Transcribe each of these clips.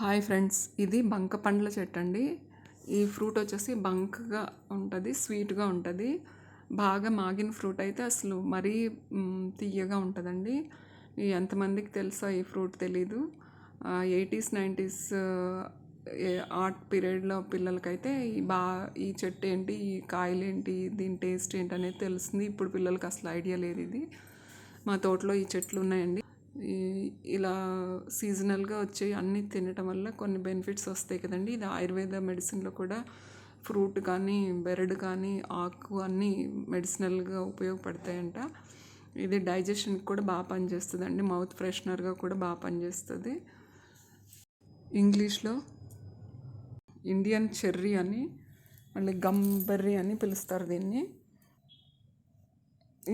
Hi friends ఇది బంక పండ్ల చెట్టు అండి ఈ ఫ్రూట్ వచ్చేసి బంకగా ఉంటుంది స్వీట్గా ఉంటుంది. బాగా మాగిన ఫ్రూట్ అయితే అసలు మరీ తీయగా ఉంటుందండి. ఎంతమందికి తెలుసా ఈ ఫ్రూట్ తెలీదు. ఎయిటీస్ నైంటీస్ ఆర్ట్ పీరియడ్లో పిల్లలకైతే ఈ బా ఈ చెట్టు ఏంటి ఈ కాయలు ఏంటి దీని టేస్ట్ ఏంటి అనేది తెలుస్తుంది ఇప్పుడు పిల్లలకి అసలు ఐడియా లేదు ఇది. మా తోటలో ఈ చెట్లు ఉన్నాయండి. ఈ ఇలా సీజనల్గా వచ్చే అన్నీ తినటం వల్ల కొన్ని బెనిఫిట్స్ వస్తాయి కదండి. ఇది ఆయుర్వేద మెడిసిన్లో కూడా ఫ్రూట్ కానీ బెరడు కానీ ఆకు అన్నీ మెడిసినల్గా ఉపయోగపడతాయంట. ఇది డైజెషన్కి కూడా బాగా పనిచేస్తుందండి. మౌత్ ఫ్రెషనర్గా కూడా బాగా పనిచేస్తుంది. ఇంగ్లీష్లో ఇండియన్ చెర్రీ అని మళ్ళీ గమ్ బెర్రీ అని పిలుస్తారు దీన్ని.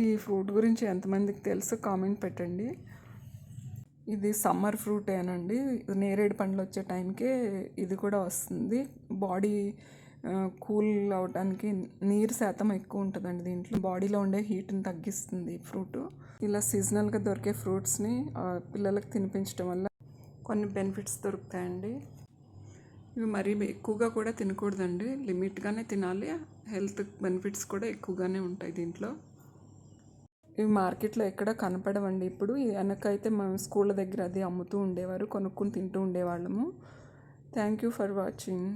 ఈ ఫ్రూట్ గురించి ఎంతమందికి తెలుసో కామెంట్ పెట్టండి. ఇది సమ్మర్ ఫ్రూట్ ఏనండి నేరేడు పండ్లు వచ్చే టైంకే ఇది కూడా వస్తుంది. బాడీ కూల్ అవడానికి నీరు శాతం ఎక్కువ ఉంటుందండి దీంట్లో. బాడీలో ఉండే హీట్ని తగ్గిస్తుంది ఫ్రూట్. ఇలా సీజనల్గా దొరికే ఫ్రూట్స్ని పిల్లలకు తినిపించడం వల్ల కొన్ని బెనిఫిట్స్ దొరుకుతాయండి. ఇవి మరీ ఎక్కువగా కూడా తినకూడదండి. లిమిట్గానే తినాలి. హెల్త్ బెనిఫిట్స్ కూడా ఎక్కువగానే ఉంటాయి దీంట్లో. ఇవి మార్కెట్లో ఎక్కడ కనపడవండి. ఇప్పుడు వెనకైతే మేము స్కూళ్ళ దగ్గర అది అమ్ముతూ ఉండేవారు కొనుక్కొని తింటూ ఉండేవాళ్ళము. Thank you for watching.